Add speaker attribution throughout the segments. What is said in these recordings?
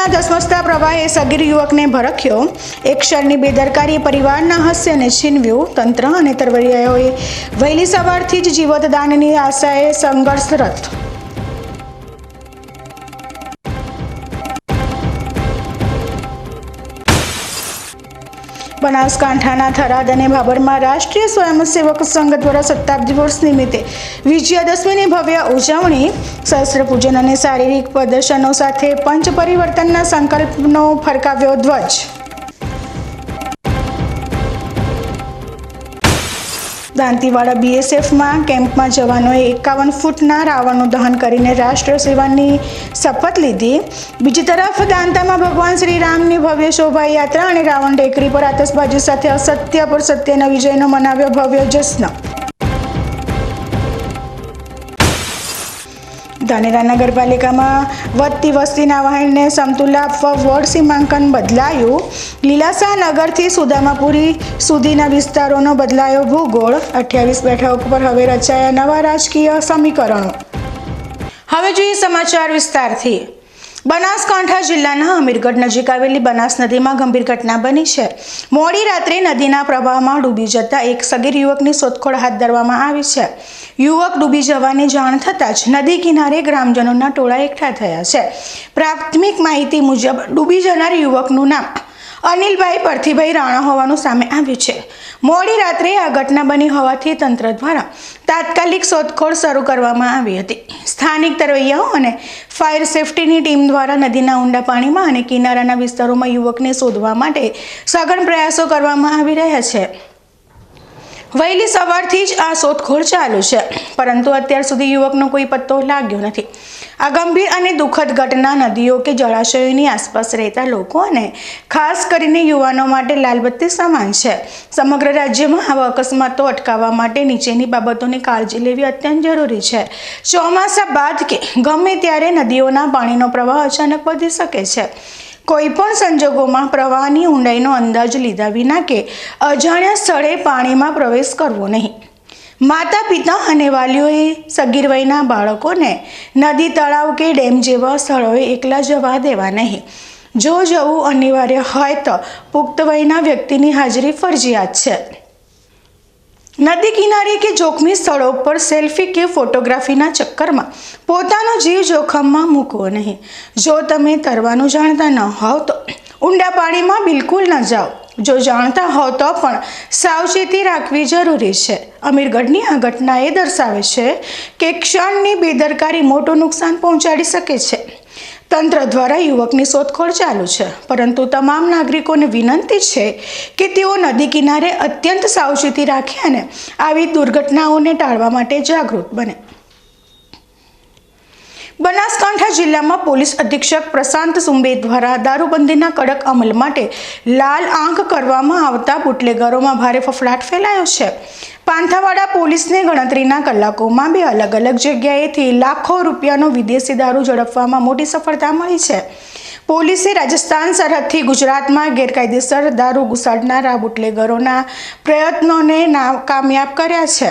Speaker 1: નદીના ધસમસતા પ્રવાહે સગીર યુવકને ભરખ્યો. એક ક્ષણની બેદરકારી પરિવારના હાસ્યને છીનવ્યું તંત્ર અને તરવૈયાઓએ. વહેલી સવારથી જ જીવતદાનની આશાએ સંઘર્ષરત બનાસકાંઠાના થરાદ અને ભાભરમાં રાષ્ટ્રીય સ્વયંસેવક સંઘ દ્વારા શતાબ્દી વર્ષ નિમિત્તે વિજયાદશમીની ભવ્ય ઉજવણી, શસ્ત્ર પૂજન અને શારીરિક પ્રદર્શનો સાથે પંચ પરિવર્તનના સંકલ્પનો ફરકાવ્યો ધ્વજ. દાંતીવાડા બીએસએફમાં કેમ્પમાં જવાનોએ એકાવન ફૂટના રાવણનું દહન કરીને રાષ્ટ્ર સેવાની શપથ લીધી. બીજી તરફ દાંતામાં ભગવાન શ્રી રામની ભવ્ય શોભાયાત્રા અને રાવણ ટેકરી પર આતશબાજી સાથે અસત્ય પર સત્યના વિજયનો મનાવ્યો ભવ્ય જશ્ન. ધાનેરા નગરપાલિકામાં વધતી વસ્તીના વહેણને સમતુલ આપવા વોર્ડ સીમાંકન બદલાયું. લીલાસા નગરથી સુદામાપુરી સુધીના વિસ્તારોનો બદલાયો ભૂગોળ. અઠ્યાવીસ બેઠક પર હવે રચાયા નવા રાજકીય સમીકરણો. હવે જોઈએ સમાચાર વિસ્તારથી. બનાસકાંઠા જિલ્લાના અમીરગઢ નજીક આવેલી બનાસ નદીમાં ગંભીર ઘટના બની છે. મોડી રાત્રે નદીના પ્રવાહમાં ડૂબી જતા એક સગીર યુવકની શોધખોળ હાથ ધરવામાં આવી છે. યુવક ડૂબી જવાની જાણ થતાં જ નદી કિનારે ગ્રામજનોના ટોળા એકઠા થયા છે. પ્રાથમિક માહિતી મુજબ ડૂબી જનાર યુવકનું નામ અનિલભાઈ પરથીભાઈ રાણા હોવાનું સામે આવ્યું છે. મોડી રાત્રે આ ઘટના બની હોવાથી તંત્ર દ્વારા તાત્કાલિક શોધખોળ શરૂ કરવામાં આવી હતી. સ્થાનિક તરવૈયાઓ અને ફાયર સેફટીની ટીમ દ્વારા નદીના ઊંડા પાણીમાં અને કિનારાના વિસ્તારોમાં યુવકને શોધવા માટે સઘન પ્રયાસો કરવામાં આવી રહ્યા છે. વહેલી સવારથી જ આ શોધખોળ ચાલુ છે. પરંતુ અત્યાર સુધી યુવકનો કોઈ પત્તો લાગ્યો નથી. આ ગંભીર અને દુઃખદ ઘટના નદીઓ કે જળાશયોની આસપાસ રહેતા લોકો અને ખાસ કરીને યુવાનો માટે લાલબત્તી સમાન છે. સમગ્ર રાજ્યમાં આવા અકસ્માતો અટકાવવા માટે નીચેની બાબતોની કાળજી લેવી અત્યંત જરૂરી છે. ચોમાસા બાદ કે ગમે ત્યારે નદીઓના પાણીનો પ્રવાહ અચાનક વધી શકે છે. કોઈ પણ સંજોગોમાં પ્રવાહની ઊંડાઈનો અંદાજ લીધા વિના કે અજાણ્યા સ્થળે પાણીમાં પ્રવેશ કરવો નહીં. માતા પિતા અને વાલીઓએ સગીર વયના બાળકોને નદી તળાવ કે ડેમ જેવા સ્થળોએ એકલા જવા દેવા નહીં. જો જવું અનિવાર્ય હોય તો પુખ્ત વયના વ્યક્તિની હાજરી ફરજિયાત છે. નદી કિનારે કે જોખમી સ્થળો પર સેલ્ફી કે ફોટોગ્રાફીના ચક્કરમાં પોતાનો જીવ જોખમમાં મૂકવો નહીં. જો તમે તરવાનું જાણતા ન હોવ તો ઊંડા પાણીમાં બિલકુલ ન જાઓ. જો જાણતા હો તો પણ સાવચેતી રાખવી જરૂરી છે. અમીરગઢની આ ઘટના એ દર્શાવે છે કે ક્ષણની બેદરકારી મોટું નુકસાન પહોંચાડી શકે છે. તંત્ર દ્વારા યુવકની શોધખોળ ચાલુ છે. પરંતુ તમામ નાગરિકોને વિનંતી છે કે તેઓ નદી કિનારે અત્યંત સાવચેતી રાખે અને આવી દુર્ઘટનાઓને ટાળવા માટે જાગૃત બને. બનાસકાંઠા જિલ્લામાં પોલીસ અધિક્ષક પ્રશાંત સુંબે દ્વારા દારૂબંધીના કડક અમલ માટે લાલ આંખ કરવામાં આવતા બુટલેગરોમાં ભારે ફફડાટ ફેલાયો છે. પાંથાવાડા પોલીસને ગણતરીના કલાકોમાં બે અલગ અલગ જગ્યાએથી લાખો રૂપિયાનો વિદેશી દારૂ ઝડપવામાં મોટી સફળતા મળી છે. પોલીસે રાજસ્થાન સરહદથી ગુજરાતમાં ગેરકાયદેસર દારૂ ઘુસાડનારા બુટલેગરોના પ્રયત્નોને નાકામયાબ કર્યા છે.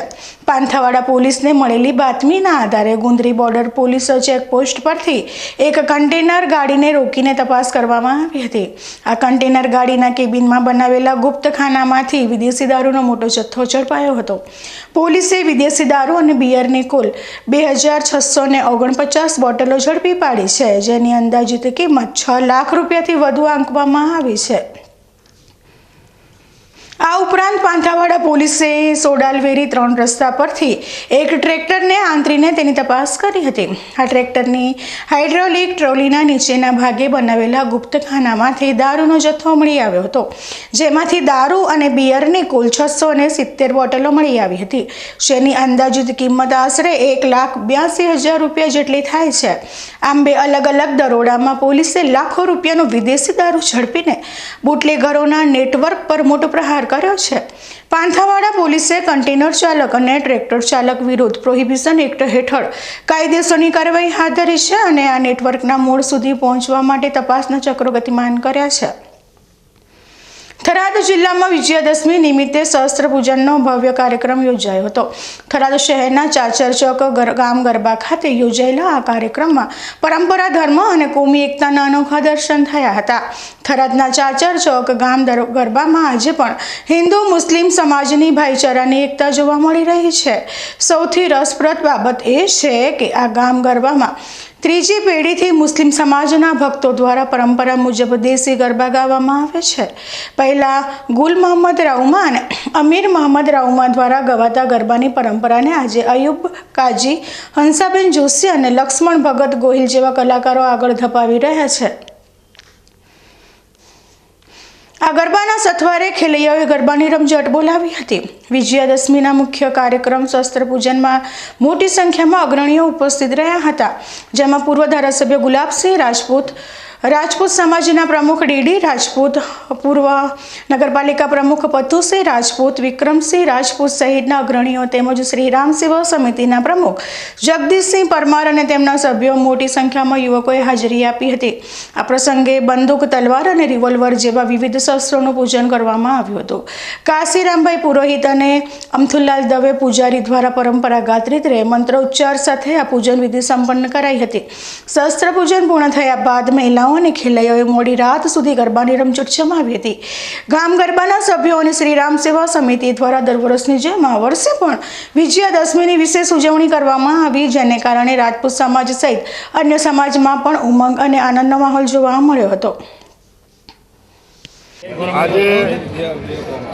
Speaker 1: પાંથાવાડા પોલીસને મળેલી બાતમીના આધારે ગુંદરી બોર્ડર પોલીસ ચેકપોસ્ટ પરથી એક કન્ટેનર ગાડીને રોકીને તપાસ કરવામાં આવી હતી. આ કન્ટેનર ગાડીના કેબિનમાં બનાવેલા ગુપ્તખાનામાંથી વિદેશી દારૂનો મોટો જથ્થો ઝડપાયો હતો. પોલીસે વિદેશી દારૂ અને બિયરની કુલ બે હજાર છસો ઓગણપચાસ બોટલો ઝડપી પાડી છે, જેની અંદાજિત કિંમત છ લાખ રૂપિયાથી વધુ આંકવામાં આવી છે. આ ઉપરાંત પાંથાવાડા પોલીસે સોડાલવેરી ત્રણ રસ્તા પરથી એક ટ્રેક્ટરને આંતરીને તેની તપાસ કરી હતી. આ ટ્રેક્ટરની હાઇડ્રોલિક ટ્રોલીના નીચેના ભાગે બનાવેલા ગુપ્તખાનામાંથી દારૂનો જથ્થો મળી આવ્યો હતો, જેમાંથી દારૂ અને બિયરની કુલ છસો અને સિત્તેર બોટલો મળી આવી હતી. જેની અંદાજિત કિંમત આશરે એક લાખ બ્યાસી હજાર રૂપિયા જેટલી થાય છે. આમ બે અલગ અલગ દરોડામાં પોલીસે લાખો રૂપિયાનો વિદેશી દારૂ ઝડપીને બુટલેગરોના નેટવર્ક પર મોટો પ્રહાર કર્યો છે. પાંથાવાડા પોલીસે કન્ટેનર ચાલક અને ટ્રેક્ટર ચાલક વિરુદ્ધ પ્રોહિબિશન એક્ટ હેઠળ કાયદેસરની કાર્યવાહી હાથ ધરી છે અને આ નેટવર્કના મૂળ સુધી પહોંચવા માટે તપાસના ચક્રો ગતિમાન કર્યા છે. થરાદ જિલ્લામાં વિજયાદશમી નિમિત્તે સહસ્ત્ર પૂજનનો ભવ્ય કાર્યક્રમ યોજાયો હતો. થરાદ શહેરના ચાચર ચોક ગામ ગરબા ખાતે યોજાયેલા આ કાર્યક્રમમાં પરંપરા, ધર્મ અને કોમી એકતાના અનોખા દર્શન થયા હતા. થરાદના ચાચર ચોક ગામ ગરબામાં આજે પણ હિન્દુ, મુસ્લિમ સમાજની ભાઈચારાની એકતા જોવા મળી રહી છે. સૌથી રસપ્રદ બાબત એ છે કે આ ગામ ગરબામાં ત્રીજી પેઢીથી મુસ્લિમ સમાજના ભક્તો દ્વારા પરંપરા મુજબ દેશી ગરબા ગાવામાં આવે છે. પહેલા ગુલ મોહમ્મદ રાઉમા અમીર મોહમ્મદ રાઉમા દ્વારા ગવાતા ગરબાની પરંપરાને આજે અયુબ કાજી, હંસાબેન જોશી અને લક્ષ્મણ ભગત ગોહિલ જેવા કલાકારો આગળ ધપાવી રહ્યા છે. આ ગરબાના સથવારે ખેલૈયાઓએ ગરબાની રમઝટ બોલાવી હતી. વિજયાદશમીના મુખ્ય કાર્યક્રમ શસ્ત્ર પૂજનમાં મોટી સંખ્યામાં અગ્રણીઓ ઉપસ્થિત રહ્યા હતા, જેમાં પૂર્વ ધારાસભ્ય ગુલાબસિંહ રાજપૂત રાજપૂત સમાજના પ્રમુખ ડીડી રાજપૂત, પૂર્વ નગરપાલિકા પ્રમુખ પતુસિંહ રાજપૂત, વિક્રમસિંહ રાજપૂત સહિતના અગ્રણીઓ તેમજ શ્રી રામ સેવા સમિતિના પ્રમુખ જગદીશસિંહ પરમાર અને તેમના સભ્યો મોટી સંખ્યામાં યુવકોએ હાજરી આપી હતી. આ પ્રસંગે બંદૂક, તલવાર અને રિવોલ્વર જેવા વિવિધ શસ્ત્રોનું પૂજન કરવામાં આવ્યું હતું. કાશીરામભાઈ પુરોહિત અને અમથુલાલ દવે પૂજારી દ્વારા પરંપરાગત રીતે મંત્રોચ્ચાર સાથે આ પૂજન વિધિ સંપન્ન કરાઈ હતી. શસ્ત્ર પૂજન પૂર્ણ થયા બાદ મહિલાઓ અને ખેલૈયાઓએ મોડી રાત સુધી ગરબાની રમઝટ જમાવી હતી. ગામ ગરબાના સભ્યો અને શ્રી રામ સેવા સમિતિ દ્વારા દર વર્ષની જેમ આ વર્ષે પણ વિજયાદશમીની વિશેષ ઉજવણી કરવામાં આવી, જેને કારણે રાજપૂત સમાજ સહિત અન્ય સમાજમાં પણ ઉમંગ અને આનંદનો માહોલ જોવા મળ્યો હતો.
Speaker 2: આજે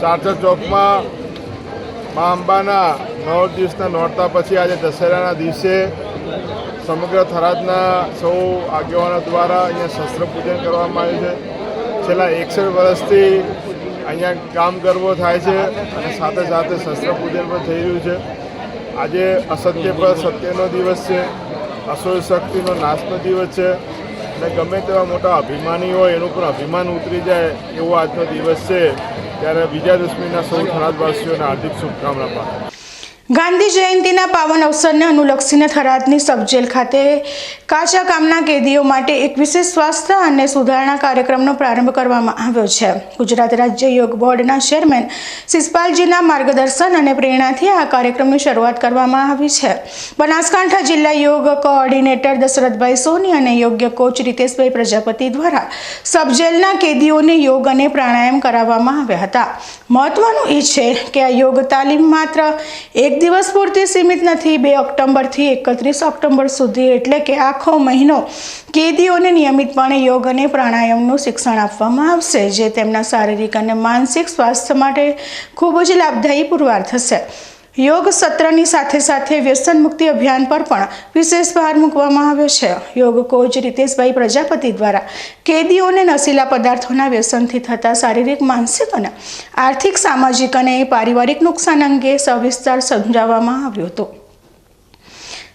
Speaker 2: ચારચર ચોકમાં મા અંબાના નવ દિવસના નોરતા પછી આજે દશેરાના દિવસે સમગ્ર થરાદના સૌ આગેવાનો દ્વારા અહીંયા શસ્ત્ર પૂજન કરવામાં આવ્યું છે. છેલ્લા એકસઠ વર્ષથી અહીંયા કામ ગરબો થાય છે અને સાથે સાથે શસ્ત્ર પૂજન પણ થઈ રહ્યું છે. આજે અસત્ય પર સત્યનો દિવસ છે, અસુર શક્તિનો નાશનો દિવસ છે અને ગમે તેવા મોટા અભિમાની હોય, એનું પણ અભિમાન ઉતરી જાય એવો આજનો દિવસ છે. ત્યારે વિજયાદશમીના સૌ થરાદવાસીઓને હાર્દિક શુભકામના પાઠવું
Speaker 1: ગાંધી જયંતિના પાવન અવસરને અનુલક્ષીને થરાદની સબજેલ ખાતે કાચા કામના કેદીઓ માટે એક વિશેષ સ્વાસ્થ્ય અને સુધારણા કાર્યક્રમનો પ્રારંભ કરવામાં આવ્યો છે. ગુજરાત રાજ્ય યોગ બોર્ડના ચેરમેન શિષપાલજીના માર્ગદર્શન અને પ્રેરણાથી આ કાર્યક્રમની શરૂઆત કરવામાં આવી છે. બનાસકાંઠા જિલ્લા યોગ કોઓર્ડિનેટર દશરથભાઈ સોની અને યોગ્ય કોચ રીતેશભાઈ પ્રજાપતિ દ્વારા સબજેલના કેદીઓને યોગ અને પ્રાણાયામ કરાવવામાં આવ્યા હતા. મહત્વનું એ છે કે આ યોગ તાલીમ માત્ર એક દિવસ પૂરતી સીમિત નથી, બે ઓક્ટોબરથી એકત્રીસ ઓક્ટોબર સુધી એટલે કે આખો મહિનો કેદીઓને નિયમિતપણે યોગ અને પ્રાણાયામનું શિક્ષણ આપવામાં આવશે, જે તેમના શારીરિક અને માનસિક સ્વાસ્થ્ય માટે ખૂબ જ લાભદાયી પુરવાર થશે. યોગ સત્રની સાથે સાથે વ્યસન મુક્તિ અભિયાન પર પણ વિશેષ ભાર મૂકવામાં આવ્યો છે. યોગ કોચ રીતેશભાઈ પ્રજાપતિ દ્વારા કેદીઓને નશીલા પદાર્થોના વ્યસનથી થતા શારીરિક, માનસિક અને આર્થિક, સામાજિક અને પારિવારિક નુકસાન અંગે સવિસ્તાર સમજાવવામાં આવ્યું હતું.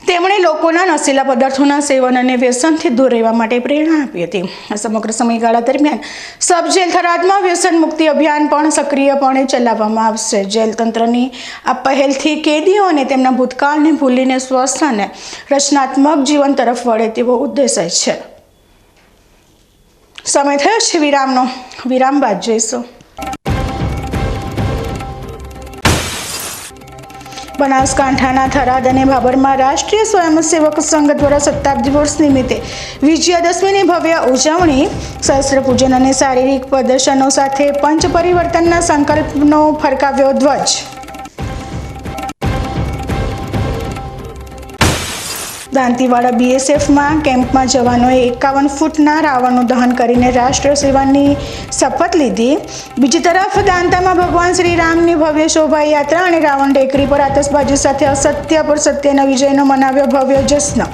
Speaker 1: તેમણે લોકોના નશીલા પદાર્થોના સેવન અને વ્યસનથી દૂર રહેવા માટે પ્રેરણા આપી હતી. સમગ્ર સમયગાળા દરમિયાન સબ જેલ થરાદમાં વ્યસન મુક્તિ અભિયાન પણ સક્રિયપણે ચલાવવામાં આવશે. જેલ તંત્રની આ પહેલથી કેદીઓ અને તેમના ભૂતકાળને ભૂલીને સ્વસ્થ અને રચનાત્મક જીવન તરફ વળે તેવો ઉદ્દેશ્ય છે. સમય થયો છે વિરામનો. વિરામ બાદ જોઈશું. બનાસકાંઠાના થરાદ અને ભાભરમાં રાષ્ટ્રીય સ્વયંસેવક સંઘ દ્વારા શતાબ્દી વર્ષ નિમિત્તે વિજયાદશમીની ભવ્ય ઉજવણી, શસ્ત્ર પૂજન અને શારીરિક પ્રદર્શનો સાથે પંચ પરિવર્તનના સંકલ્પનો ફરકાવ્યો ધ્વજ. દાંતીવાડા બીએસએફમાં કેમ્પમાં જવાનોએ એકાવન ફૂટના રાવણનું દહન કરીને રાષ્ટ્ર સેવાની શપથ લીધી. બીજી તરફ દાંતામાં ભગવાન શ્રી રામની ભવ્ય શોભાયાત્રા અને રાવણ ટેકરી પર આતશબાજી સાથે અસત્ય પર સત્યના વિજયનો મનાવ્યો ભવ્ય જશ્ન.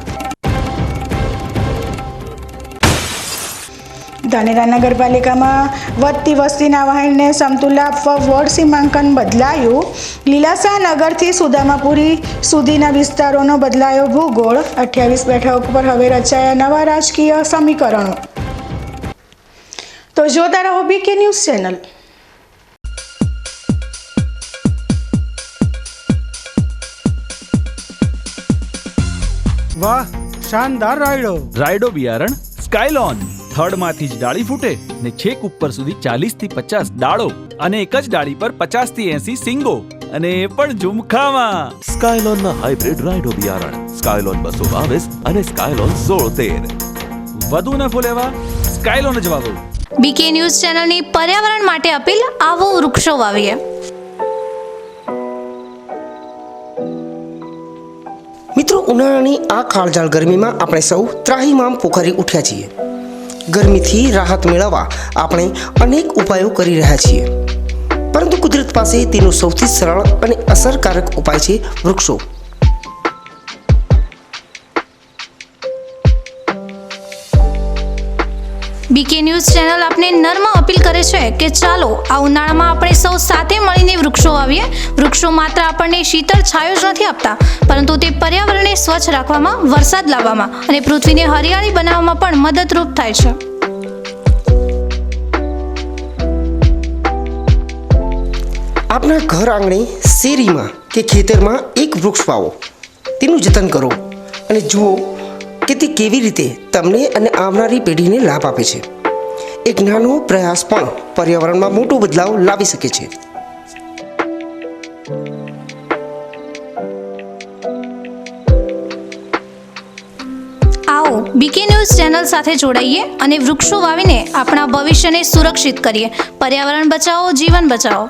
Speaker 1: ધાનેરા નગરપાલિકામાં વધતી વસ્તીના વહેણને સમતુલા આપવા વોર્ડ સીમાંકન બદલાયું લીલાસા નગરથી સુદામાપુરી સુધીના વિસ્તારોનો બદલાયો ભૂગોળ. અઠ્યાવીસ બેઠક પર હવે રચાયા નવા રાજકીય સમીકરણો. તો જોતા રહો બીકે ન્યૂઝ ચેનલ
Speaker 3: વાહ શાનદાર રાયડો.
Speaker 4: રાયડો બિયારણ સ્કાયલોન થડમાંથી જ ડાળી ફૂટે ને છેક ઉપર સુધી ચાલીસથી પચાસ ડાળો અને એક જ ડાળી પર પચાસથી એસી સિંગો અને એ પણ ઝુમખામાં.
Speaker 5: સ્કાયલોનના હાઇબ્રિડ રાઇડો બિયારણ. સ્કાયલોન બસો બાવીસ અને સ્કાયલોન સોળ તેર.
Speaker 4: વધુ નફો લેવા સ્કાયલોન જ વાવો
Speaker 6: બીકે ન્યૂઝ ચેનલની પર્યાવરણ માટે અપીલ આવો વૃક્ષો વાવીએ.
Speaker 7: મિત્રો ઉનાળાની આ કાળજાળ ગરમીમાં આપણે સૌ ત્રાહીમામ પોખરી ઉઠ્યા છીએ. ગરમીથી રાહત મેળવવા આપણે અનેક ઉપાયો કરી રહ્યા છીએ. પરંતુ કુદરત પાસે તેનો સૌથી સરળ અને અસરકારક ઉપાય છે વૃક્ષો.
Speaker 6: બીકે ન્યૂઝ ચેનલ આપને નર્મ અપીલ કરે છે કે ચાલો, આ ઉનાળામાં આપણે સૌ સાથે મળીને વૃક્ષો વાવીએ. વૃક્ષો માત્ર આપણને શીતળ છાયો જ નથી આપતા, પરંતુ તે પર્યાવરણને સ્વચ્છ રાખવામાં, વરસાદ લાવવામાં અને પૃથ્વીને હરિયાળી બનાવવામાં પણ મદદરૂપ થાય છે.
Speaker 7: આપના ઘર આંગણે શેરીમાં કે ખેતરમાં એક વૃક્ષ વાવો. તેનું જતન કરો અને જુઓ કે તે કેવી રીતે તમને અને આવનારી પેઢીને લાભ આપે છે. એક નાનો પ્રયાસ પણ પર્યાવરણમાં મોટો બદલાવ લાવી શકે છે.
Speaker 6: આવો, બીકે ન્યૂઝ ચેનલ સાથે જોડાઈએ અને વૃક્ષો વાવીને આપણા ભવિષ્યને સુરક્ષિત કરીએ. પર્યાવરણ બચાવો, જીવન બચાવો.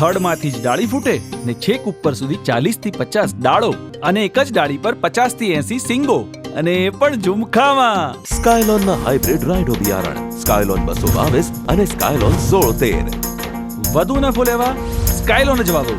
Speaker 4: થડમાંથી જ ડાળી ફૂટે ને છેક ઉપર સુધી ચાલીસથી પચાસ ડાળો અને એક જ ડાળી પર પચાસથી એસી સિંગો અને એ પણ ઝુમખામાં.
Speaker 5: સ્કાયલોનના હાઇબ્રિડ રાઇડો બિયારણ. સ્કાયલોન બસો બાવીસ અને સ્કાયલોન સોળ તેર
Speaker 4: વધુ નફો લેવા સ્કાયલોન જ વાવો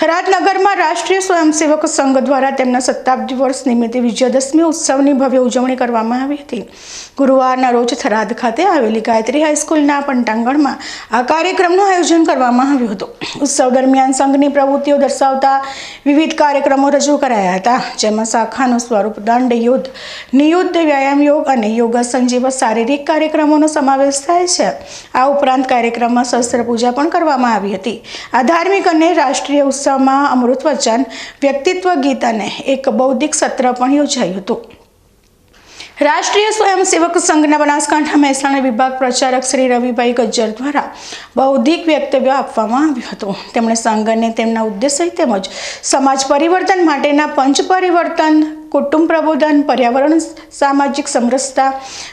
Speaker 1: થરાદ નગરમાં રાષ્ટ્રીય સ્વયંસેવક સંઘ દ્વારા તેમના શતાબ્દી વર્ષ નિમિત્તે વિજયાદશમી ઉત્સવની ભવ્ય ઉજવણી કરવામાં આવી હતી. ગુરુવારના રોજ થરાદ ખાતે આવેલી ગાયત્રી હાઈસ્કૂલના પંટાંગણમાં આ કાર્યક્રમનું આયોજન કરવામાં આવ્યું હતું. ઉત્સવ દરમિયાન સંઘની પ્રવૃત્તિઓ દર્શાવતા વિવિધ કાર્યક્રમો રજૂ કરાયા હતા, જેમાં શાખાનું સ્વરૂપ દંડ, યુદ્ધ, નિયુદ્ધ, વ્યાયામ યોગ અને યોગાસન જેવા શારીરિક કાર્યક્રમોનો સમાવેશ થાય છે. આ ઉપરાંત કાર્યક્રમમાં શસ્ત્ર પૂજા પણ કરવામાં આવી હતી. આ ધાર્મિક અને રાષ્ટ્રીય ઉત્સવમાં અમૃત વચન, વ્યક્તિત્વ ગીત અને એક બૌદ્ધિક સત્ર પણ યોજાયું હતું. રાષ્ટ્રીય સ્વયંસેવક સંઘના બનાસકાંઠા મહેસાણા વિભાગ પ્રચારક શ્રી રવિભાઈ ગજ્જર દ્વારા બૌદ્ધિક વક્તવ્ય આપવામાં આવ્યું હતું. તેમણે સંઘને તેમના ઉદ્દેશ્ય તેમજ સમાજ પરિવર્તન માટેના પંચ પરિવર્તન કુટુંબ પ્રબોધન, પર્યાવરણ, સામાજિક સમરસતા,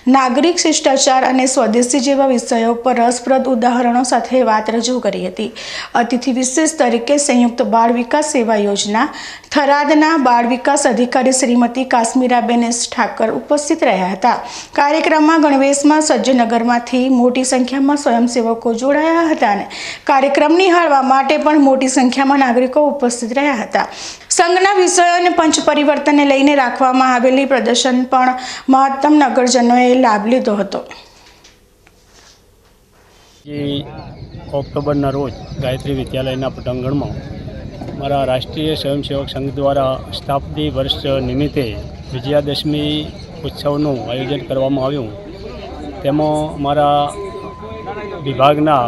Speaker 1: નાગરિક શિષ્ટાચાર અને સ્વદેશી જેવા વિષયો પર રસપ્રદ ઉદાહરણો સાથે વાત રજૂ કરી હતી. અતિથિ વિશેષ તરીકે સંયુક્ત બાળ વિકાસ સેવા યોજના, થરાદના બાળ વિકાસ અધિકારી શ્રીમતી કાશ્મીરાબેન એસ ઠાકર ઉપસ્થિત રહ્યા હતા. કાર્યક્રમમાં ગણવેશમાં સજ્જનગરમાંથી મોટી સંખ્યામાં સ્વયંસેવકો જોડાયા હતા અને કાર્યક્રમ નિહાળવા માટે પણ મોટી સંખ્યામાં નાગરિકો ઉપસ્થિત રહ્યા હતા. સંઘના વિષયોને પંચ પરિવર્તનને લઈને રાખવામાં આવેલી પ્રદર્શન પણ મહત્તમ નગરજનોએ લાભ લીધો હતો.
Speaker 8: ઓક્ટોબરના રોજ ગાયત્રી વિદ્યાલયના પટાંગણમાં મારા રાષ્ટ્રીય સ્વયંસેવક સંઘ દ્વારા શતાબ્દી વર્ષ નિમિત્તે વિજયાદશમી ઉત્સવનું આયોજન કરવામાં આવ્યું. તેમાં મારા વિભાગના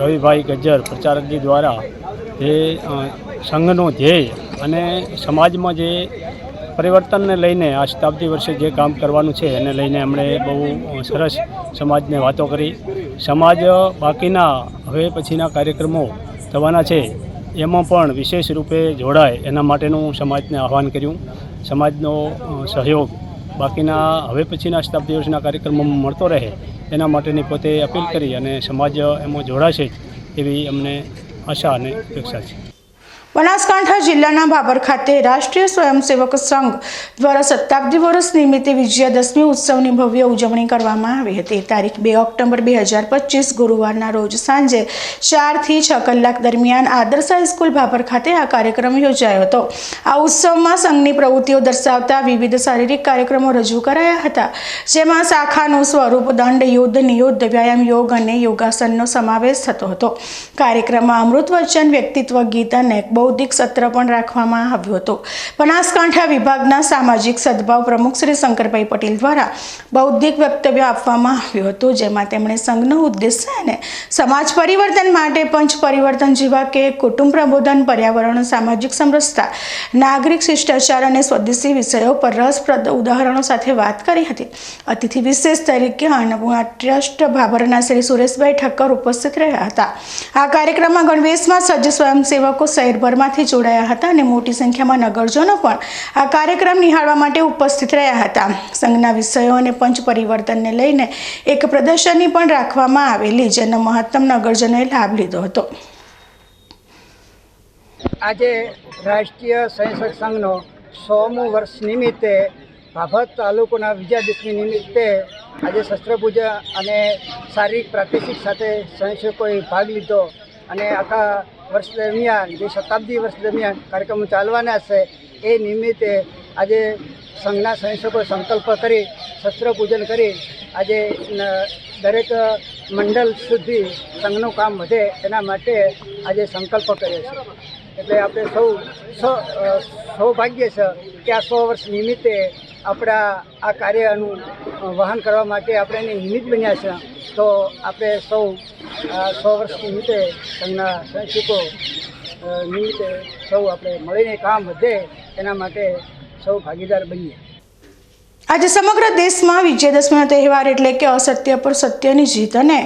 Speaker 8: રવિભાઈ ગજ્જર પ્રચારકજી દ્વારા જે સંઘનો ધ્યેય અને સમાજમાં જે પરિવર્તનને લઈને આ શતાબ્દી વર્ષે જે કામ કરવાનું છે, એને લઈને એમણે બહુ સરસ સમાજને વાતો કરી. સમાજ બાકીના હવે પછીના કાર્યક્રમો થવાના છે, એમાં પણ વિશેષ રૂપે જોડાય. એના માટેનું સમાજને આહવાન કર્યું. સમાજનો સહયોગ બાકીના હવે પછીના શતાબ્દી વર્ષના કાર્યક્રમોમાં મળતો રહે, એના માટેની પોતે અપીલ કરી અને સમાજ એમાં જોડાશે એવી અમને આશા અને અપેક્ષા છે.
Speaker 1: બનાસકાંઠા જિલ્લાના ભાભર ખાતે રાષ્ટ્રીય સ્વયંસેવક સંઘ દ્વારા શતાબ્દી વર્ષ નિમિત્તે વિજયાદશમી ઉત્સવની ભવ્ય ઉજવણી કરવામાં આવી હતી. તારીખ બે ઓક્ટોબર બે હજાર પચીસ, ગુરુવારના રોજ સાંજે ચારથી છ કલાક દરમિયાન આદર્શ હાઈસ્કૂલ ભાભર ખાતે આ કાર્યક્રમ યોજાયો હતો. આ ઉત્સવમાં સંઘની પ્રવૃત્તિઓ દર્શાવતા વિવિધ શારીરિક કાર્યક્રમો રજૂ કરાયા હતા, જેમાં શાખાનું સ્વરૂપ દંડ, યુદ્ધ, નિયુદ્ધ, વ્યાયામ, યોગ અને યોગાસનનો સમાવેશ થતો હતો. કાર્યક્રમમાં અમૃત વચન, વ્યક્તિત્વ ગીત અને બૌદ્ધિક સત્ર પણ રાખવામાં આવ્યું હતું. બનાસકાંઠા વિભાગના સામાજિક સદભાવ પ્રમુખ શ્રી શંકરભાઈ પટેલ દ્વારા બૌદ્ધિક વક્તવ્ય આપવામાં આવ્યું હતું, જેમાં તેમણે સંઘનો ઉદ્દેશ અને સમાજ પરિવર્તન માટે પંચ પરિવર્તન જેવા કે કુટુંબ પ્રબોધન, પર્યાવરણ, સામાજિક સમરસતા, નાગરિક શિષ્ટાચાર અને સ્વદેશી વિષયો પર રસપ્રદ ઉદાહરણો સાથે વાત કરી હતી. અતિથિ વિશેષ તરીકે અન્નપૂર્ણા ટ્રસ્ટ ભાભરના શ્રી સુરેશભાઈ ઠક્કર ઉપસ્થિત રહ્યા હતા. આ કાર્યક્રમમાં ગણવેશમાં સજ્જ સ્વયંસેવકો શહેરભરમાંથી જોડાયા હતા અને મોટી સંખ્યામાં નગરજનો પણ આ કાર્યક્રમ નિહાળવા માટે ઉપસ્થિત રહ્યા હતા. સંઘના વિષયો અને પંચ પરિવર્તનને લઈને એક પ્રદર્શની પણ રાખવામાં આવેલી, જેનો મહત્તમ નગરજનોએ લાભ લીધો હતો.
Speaker 9: આજે રાષ્ટ્રીય સંસદ સંઘનો સોમું વર્ષ નિમિત્તે ભાભત તાલુકોના વિજયાદશમી નિમિત્તે આજે શસ્ત્રપૂજા અને શારીરિક પ્રાતિશિક સાથે સંશોકોએ ભાગ લીધો અને આખા વર્ષ દરમિયાન, જે શતાબ્દી વર્ષ દરમિયાન કાર્યક્રમો ચાલવાના છે, એ નિમિત્તે આજે સંઘના સંયોજકો સંકલ્પ કરી, શસ્ત્ર પૂજન કરી, આજે દરેક મંડળ સુધી સંઘનું કામ વધે એના માટે આજે સંકલ્પ કર્યો છે. એટલે આપણે સૌ સૌભાગ્ય છે કે આ સો વર્ષ નિમિત્તે આપણા આ કાર્યનું વહન કરવા માટે આપણે એને નિમિત્ત બન્યા છે. તો આપણે સૌ સો વર્ષ નિમિત્તે તેમના સંશિકો નિમિત્તે સૌ આપણે મળીને કામ વધે એના માટે સૌ ભાગીદાર બનીએ.
Speaker 1: આજે સમગ્ર દેશમાં વિજયદશમીનો તહેવાર એટલે કે અસત્ય પર સત્યની જીત અને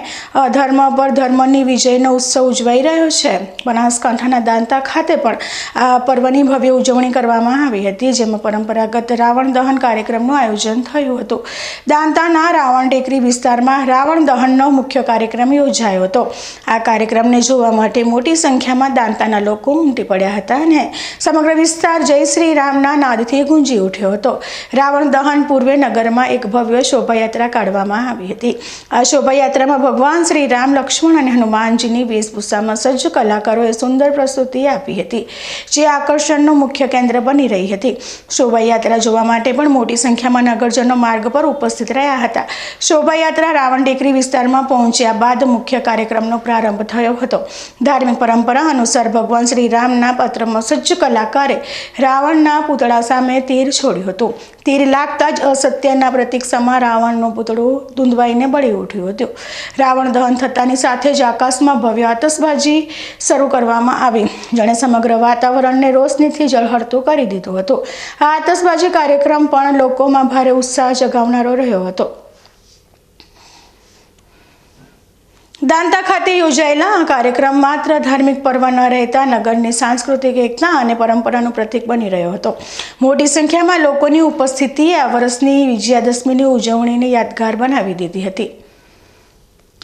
Speaker 1: અધર્મ પર ધર્મની વિજયનો ઉત્સવ ઉજવાઈ રહ્યો છે. બનાસકાંઠાના દાંતા ખાતે પણ આ પર્વની ભવ્ય ઉજવણી કરવામાં આવી હતી, જેમાં પરંપરાગત રાવણ દહન કાર્યક્રમનું આયોજન થયું હતું. દાંતાના રાવણ ટેકરી વિસ્તારમાં રાવણ દહનનો મુખ્ય કાર્યક્રમ યોજાયો હતો. આ કાર્યક્રમને જોવા માટે મોટી સંખ્યામાં દાંતાના લોકો ઉમટી પડ્યા હતા અને સમગ્ર વિસ્તાર જય શ્રી રામના નાદથી ગુંજી ઉઠ્યો હતો. રાવણ દહન પૂર્વે નગરમાં એક ભવ્ય શોભાયાત્રા કાઢવામાં આવી હતી. આ શોભાયાત્રામાં ભગવાન શ્રી રામ, લક્ષ્મણ અને હનુમાનજીની વેશભૂષામાં સજ્જ કલાકારોએ સુંદર પ્રસ્તુતિ આપી હતી, જે આકર્ષણનું મુખ્ય કેન્દ્ર બની રહી હતી. શોભાયાત્રા જોવા માટે પણ મોટી સંખ્યામાં નગરજનો માર્ગ પર ઉપસ્થિત રહ્યા હતા. શોભાયાત્રા રાવણ ટેકરી વિસ્તારમાં પહોંચ્યા બાદ મુખ્ય કાર્યક્રમનો પ્રારંભ થયો હતો. ધાર્મિક પરંપરા અનુસાર ભગવાન શ્રી રામના પત્રમાં સજ્જ કલાકારે રાવણના પૂતળા સામે તીર છોડ્યું હતું. તીર લાગતા જ અસત્યના પ્રતીક્ષામાં રાવણનું પૂતળું ધૂંધવાઈને બળી ઉઠ્યું હતું. રાવણ દહન થતાની સાથે જ આકાશમાં ભવ્ય આતશબાજી શરૂ કરવામાં આવી. જેણે સમગ્ર વાતાવરણને રોશનીથી જળહળતું કરી દીધું હતું. આ આતશબાજી કાર્યક્રમ પણ લોકોમાં ભારે ઉત્સાહ જગાવનારો રહ્યો હતો. દાંતા ખાતે યોજાયેલા આ કાર્યક્રમ માત્ર ધાર્મિક પર્વ ન રહેતા નગરની સાંસ્કૃતિક એકતા અને પરંપરાનું પ્રતીક બની રહ્યો હતો. મોટી સંખ્યામાં લોકોની ઉપસ્થિતિએ આ વર્ષની વિજયાદશમીની ઉજવણીને યાદગાર બનાવી દીધી હતી.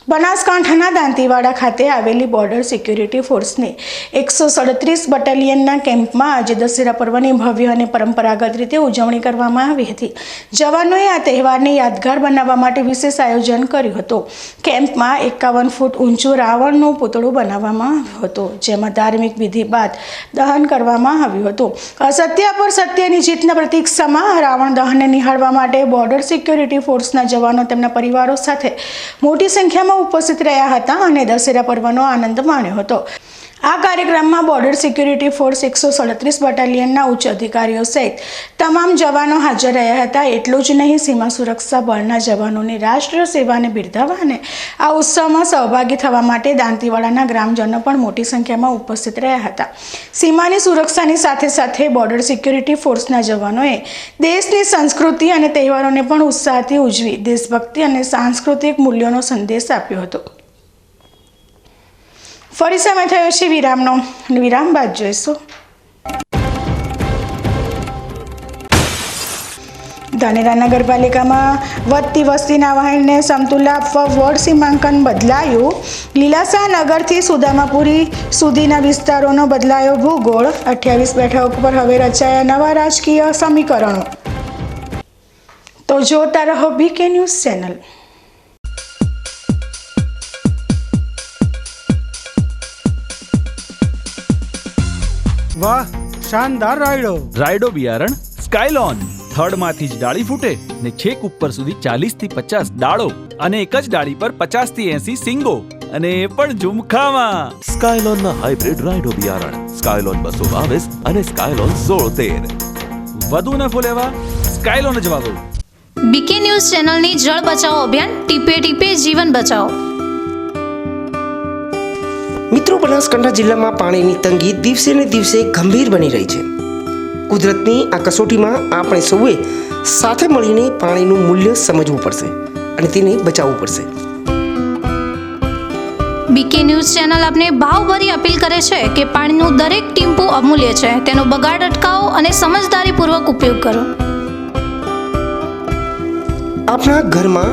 Speaker 1: બનાસકાંઠાના દાંતીવાડા ખાતે આવેલી બોર્ડર સિક્યુરિટી ફોર્સની એકસો સડત્રીસ બટાલિયનના કેમ્પમાં આજે દશેરા પર્વની ભવ્ય અને પરંપરાગત રીતે ઉજવણી કરવામાં આવી હતી. જવાનોએ આ તહેવારને યાદગાર બનાવવા માટે વિશેષ આયોજન કર્યું હતું. કેમ્પમાં એકાવન ફૂટ ઊંચું રાવણનું પૂતળું બનાવવામાં આવ્યું હતું, જેમાં ધાર્મિક વિધિ બાદ દહન કરવામાં આવ્યું હતું. અસત્ય પર સત્યની જીતના પ્રતિક્ષામાં રાવણ દહનને નિહાળવા માટે બોર્ડર સિક્યુરિટી ફોર્સના જવાનો તેમના પરિવારો સાથે મોટી સંખ્યામાં ઉપસ્થિત રહ્યા હતા અને દશેરા પર્વનો આનંદ માણ્યો હતો. આ કાર્યક્રમમાં બોર્ડર સિક્યુરિટી ફોર્સ એકસો સડત્રીસ બટાલિયનના ઉચ્ચ અધિકારીઓ સહિત તમામ જવાનો હાજર રહ્યા હતા. એટલું જ નહીં, સીમા સુરક્ષા બળના જવાનોની રાષ્ટ્ર સેવાને બિરદાવવા અને આ ઉત્સવમાં સહભાગી થવા માટે દાંતીવાડાના ગ્રામજનો પણ મોટી સંખ્યામાં ઉપસ્થિત રહ્યા હતા. સીમાની સુરક્ષાની સાથે સાથે બોર્ડર સિક્યુરિટી ફોર્સના જવાનોએ દેશની સંસ્કૃતિ અને તહેવારોને પણ ઉત્સાહથી ઉજવી, દેશભક્તિ અને સાંસ્કૃતિક મૂલ્યોનો સંદેશ આપ્યો હતો. ફરી સમય થયો છે વિરામનો. વિરામ બાદ જોઈશું. ધાનેરા નગરપાલિકામાં વધતી વસ્તીના વહેણને સમતુલા આપવા વોર્ડ સીમાંકન બદલાયું. લીલાસા નગરથી સુદામાપુરી સુધીના વિસ્તારોનો બદલાયો ભૂગોળ. અઠ્યાવીસ બેઠક પર હવે રચાયા નવા રાજકીય સમીકરણો. તો જોતા રહો બીકે ન્યૂઝ ચેનલ
Speaker 3: વાહ શાનદાર રાયડો.
Speaker 4: રાયડો બિયારણ સ્કાયલોન. થડમાંથી જ ડાળી ફૂટે ને છેક ઉપર સુધી ચાલીસથી પચાસ ડાળો અને એક જ ડાળી પર પચાસથી એસી સિંગો અને એ પણ ઝુમખામાં.
Speaker 5: સ્કાયલોનના હાઇબ્રિડ રાયડો બિયારણ. સ્કાયલોન બસો બાવીસ અને સ્કાયલોન સોળ તેર.
Speaker 4: વધુ નફો લેવા સ્કાયલોન જ વાવો
Speaker 6: બીકે ન્યૂઝ ચેનલની જળ બચાવો અભિયાન ટીપે ટીપે જીવન બચાવો.
Speaker 7: મિત્રો બનાસકાંઠા જિલ્લામાં પાણીની તંગી દિવસે ને દિવસે ગંભીર બની રહી છે. કુદરતની આ કસોટીમાં આપણે સૌએ સાથે મળીને પાણીનું મૂલ્ય સમજવું પડશે અને તેને બચાવવું પડશે.
Speaker 6: બીકે ન્યૂઝ ચેનલ આપને ભાવભરી અપીલ કરે છે કે પાણીનું દરેક ટીમ્પુ અમૂલ્ય છે. તેનો બગાડ અટકાવો અને સમજદારીપૂર્વક ઉપયોગ કરો.
Speaker 7: આપણા ઘરમાં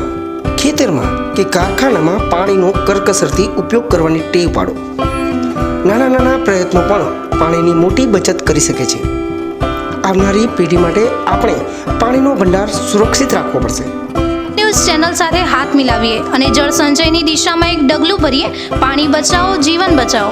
Speaker 7: ખેતરમાં કે કારખાનામાં પાણીનો કરકસરથી ઉપયોગ કરવાની ટેવ પાડો. નાના નાના પ્રયત્નો પણ પાણીની મોટી બચત કરી શકે છે. આવનારી પેઢી માટે આપણે પાણીનો ભંડાર સુરક્ષિત રાખવો પડશે.
Speaker 6: ન્યૂઝ ચેનલ સાથે હાથ મિલાવીએ અને જળ સંચયની દિશામાં એક ડગલું ભરીએ. પાણી બચાવો, જીવન બચાવો.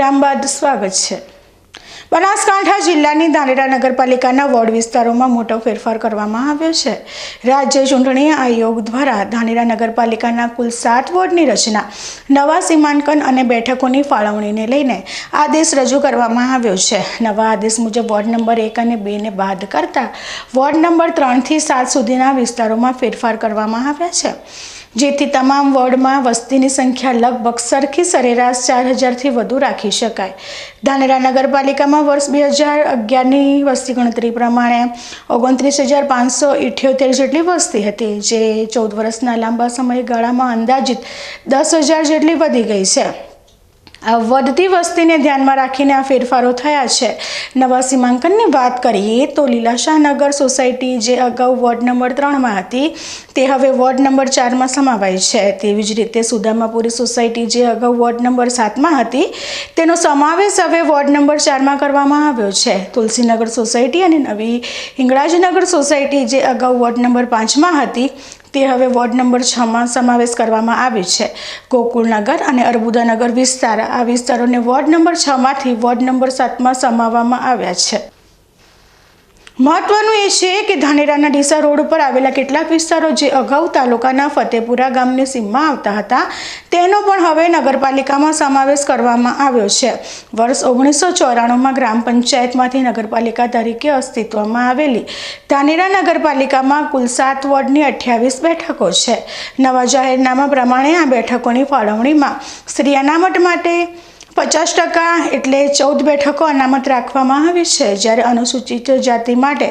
Speaker 1: વિરામ બાદ સ્વાગત છે. બનાસકાંઠા જિલ્લાની ધાનેરા નગરપાલિકાના વોર્ડ વિસ્તારોમાં મોટો ફેરફાર કરવામાં આવ્યો છે. રાજ્ય ચૂંટણી આયોગ દ્વારા ધાનેરા નગરપાલિકાના કુલ સાત વોર્ડની રચના, નવા સીમાંકન અને બેઠકોની ફાળવણીને લઈને આદેશ રજૂ કરવામાં આવ્યો છે. નવા આદેશ મુજબ વોર્ડ નંબર એક અને બેને બાદ કરતા વોર્ડ નંબર ત્રણથી સાત સુધીના વિસ્તારોમાં ફેરફાર કરવામાં આવ્યા છે. જેથી તમામ વોર્ડમાં વસ્તીની સંખ્યા લગભગ સરખી સરેરાશ ચાર હજારથી વધુ રાખી શકાય. ધાનેરા નગરપાલિકામાં વર્ષ બે હજાર અગિયારની વસ્તી ગણતરી પ્રમાણે ઓગણત્રીસ હજાર પાંચસો ઇઠ્યોતેર જેટલી વસ્તી હતી, જે ચૌદ વર્ષના લાંબા સમયગાળામાં અંદાજિત દસ હજાર જેટલી વધી ગઈ છે. વધતી વસ્તીને ધ્યાનમાં રાખીને આ ફેરફારો થયા છે. નવા સીમાંકનની વાત કરીએ તો લીલાશાહ નગર સોસાયટી જે અગાઉ વોર્ડ નંબર ત્રણમાં હતી, તે હવે વોર્ડ નંબર ચારમાં સમાવાઈ છે. તેવી જ રીતે સુદામાપુરી સોસાયટી જે અગાઉ વોર્ડ નંબર સાતમાં હતી, તેનો સમાવેશ હવે વોર્ડ નંબર ચારમાં કરવામાં આવ્યો છે. તુલસીનગર સોસાયટી અને નવી હિંગળાજનગર સોસાયટી જે અગાઉ વોર્ડ નંબર પાંચમાં હતી તે હવે વોર્ડ નંબર છમાં સમાવેશ કરવામાં આવ્યો છે. ગોકુળનગર અને અર્બુદાનગર વિસ્તાર આ વિસ્તારોને વોર્ડ નંબર છમાંથી વોર્ડ નંબર સાતમાં સમાવવામાં આવ્યા છે. મહત્વનું એ છે કે ધાનેરાના ડીસા રોડ ઉપર આવેલા કેટલાક વિસ્તારો જે અગાઉ તાલુકાના ફતેપુરા ગામની સીમમાં આવતા હતા, તેનો પણ હવે નગરપાલિકામાં સમાવેશ કરવામાં આવ્યો છે. વર્ષ ઓગણીસો ચોરાણુંમાં ગ્રામ પંચાયતમાંથી નગરપાલિકા તરીકે અસ્તિત્વમાં આવેલી ધાનેરા નગરપાલિકામાં કુલ સાત વોર્ડની અઠ્યાવીસ બેઠકો છે. નવા જાહેરનામા પ્રમાણે આ બેઠકોની ફાળવણીમાં સ્ત્રી અનામત માટે પચાસ ટકા એટલે ચૌદ બેઠકો અનામત રાખવામાં આવી છે. જ્યારે અનુસૂચિત જાતિ માટે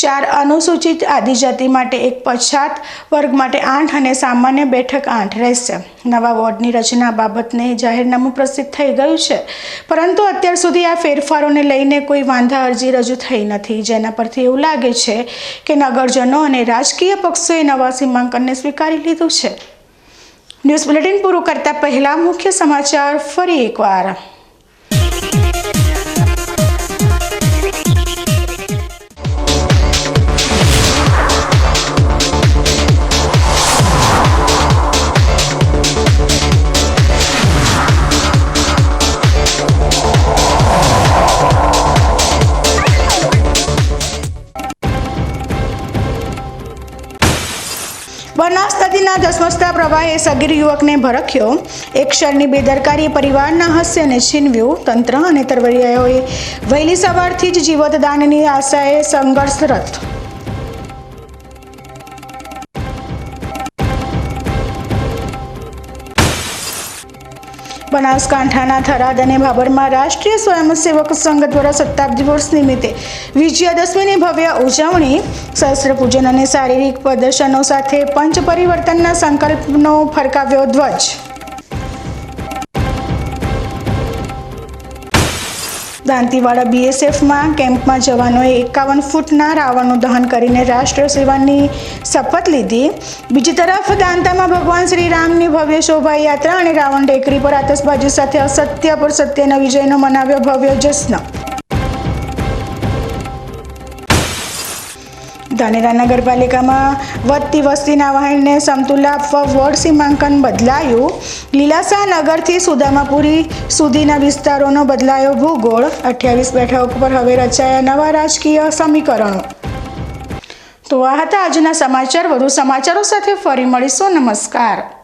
Speaker 1: ચાર અનુસૂચિત આદિજાતિ માટે એક પછાત વર્ગ માટે આઠ અને સામાન્ય બેઠક આઠ રહેશે. નવા વોર્ડની રચના બાબતને જાહેરનામું પ્રસિદ્ધ થઈ ગયું છે. પરંતુ અત્યાર સુધી આ ફેરફારોને લઈને કોઈ વાંધા અરજી રજૂ થઈ નથી. જેના પરથી એવું લાગે છે કે નગરજનો અને રાજકીય પક્ષોએ નવા સીમાંકનને સ્વીકારી લીધું છે. ન્યૂઝ બુલેટિન પૂરું કરતા પહેલા મુખ્ય સમાચાર ફરી એકવાર. બનાસ નદીના ધસમસતા પ્રવાહે સગીર યુવકને ભરખ્યો. એક ક્ષણની બેદરકારી પરિવારના હાસ્યને છીનવ્યું તંત્ર અને તરવરિયાઓએ. વહેલી સવારથી જ જીવતદાનની આશાએ સંઘર્ષરત બનાસકાંઠાના થરાદ અને ભાભરમાં રાષ્ટ્રીય સ્વયંસેવક સંઘ દ્વારા શતાબ્દી વર્ષ નિમિત્તે વિજયાદશમીની ભવ્ય ઉજવણી, શસ્ત્ર પૂજન અને શારીરિક પ્રદર્શનો સાથે પંચ પરિવર્તનના સંકલ્પનો ફરકાવ્યો ધ્વજ. દાંતીવાડા બીએસએફમાં કેમ્પમાં જવાનોએ એકાવન ફૂટના રાવણનું દહન કરીને રાષ્ટ્ર સેવાની શપથ લીધી. બીજી તરફ દાંતામાં ભગવાન શ્રી રામની ભવ્ય શોભાયાત્રા અને રાવણ ટેકરી પર આતશબાજી સાથે અસત્ય પર સત્યના વિજયનો મનાવ્યો ભવ્ય જશ્ન. ધાનેરા નગરપાલિકામાં વધતી વસ્તીના વહેણને સમતુલા આપવા વોર્ડ સીમાંકન બદલાયું. લીલાસા નગરથી સુદામાપુરી સુધીના વિસ્તારોનો બદલાયો ભૂગોળ. અઠ્યાવીસ બેઠક પર હવે રચાયા નવા રાજકીય સમીકરણો. તો આ હતા આજના સમાચાર. વધુ સમાચારો સાથે ફરી મળીશું. નમસ્કાર.